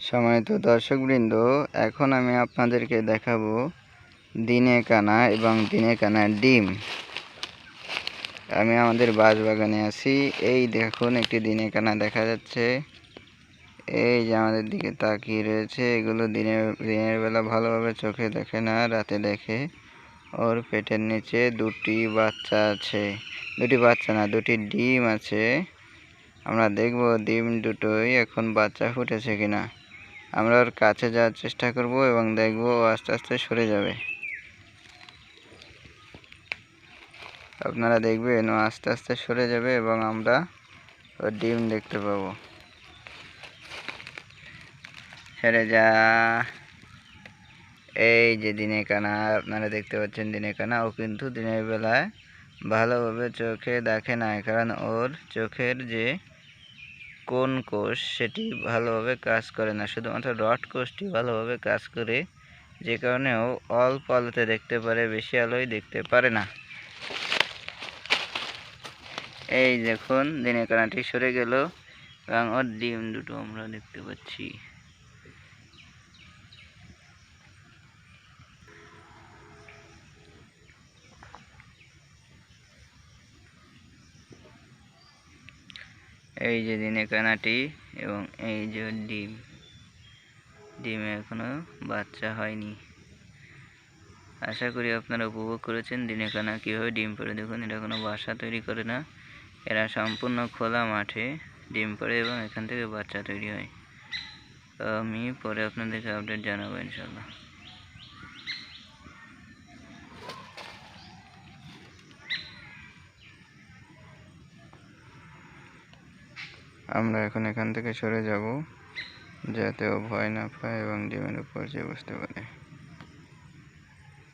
সময়ত দর্শকবৃন্দ, এখন আমি আপনাদেরকে দেখাবো দিনে কানা এবং দিনে কানার ডিম। আমি আমাদের বাঁশবাগানে আছি। এই দেখুন, একটি দিনে কানা দেখা যাচ্ছে। এই যে আমাদের দিকে তাকিয়ে রয়েছে, এগুলো দিনের দিনের বেলা ভালোভাবে চোখে দেখে না, রাতে দেখে। ওর পেটের নিচে দুটি বাচ্চা আছে। দুটি বাচ্চা না, দুটি ডিম আছে। আমরা দেখব ডিম দুটোই এখন বাচ্চা ফুটেছে কিনা। আমরা ওর কাছে যাওয়ার চেষ্টা করব এবং দেখব ও আস্তে আস্তে সরে যাবে। আপনারা দেখবেন ও আস্তে আস্তে সরে যাবে এবং আমরা ওর ডিম দেখতে পাবো। সরে যা। এই যে দিনে কানা আপনারা দেখতে পাচ্ছেন দিনে কানা ও কিন্তু দিনের বেলায় ভালোভাবে চোখে দেখে না কারণ ওর চোখের যে কোন কোষ সেটি ভালোভাবে কাজ করে না? শুধুমাত্র রড কোষটি ভালোভাবে কাজ করে, যে কারণেও অল্প আলোতে দেখতে পারে, বেশি আলোয় দেখতে পারে না। এই দেখুন দিনে কানাটি সরে গেল এবং ওর ডিম দুটো আমরা দেখতে পাচ্ছি। এই যে দিনে কানাটি এবং এই যে ডিম। ডিমে এখনও বাচ্চা হয়নি। আশা করি আপনারা উপভোগ করেছেন দিনে কানা কীভাবে ডিম পড়ে। দেখুন, এটা কোনো বাসা তৈরি করে না। এরা সম্পূর্ণ খোলা মাঠে ডিম পড়ে এবং এখান থেকে বাচ্চা তৈরি হয়। আমি পরে আপনাদেরকে আপডেট জানাব ইনশাল্লাহ আমরা এখন এখান থেকে সরে যাব, যাতে ও ভয় না পায় এবং ডিমের উপর যে বসতে পারে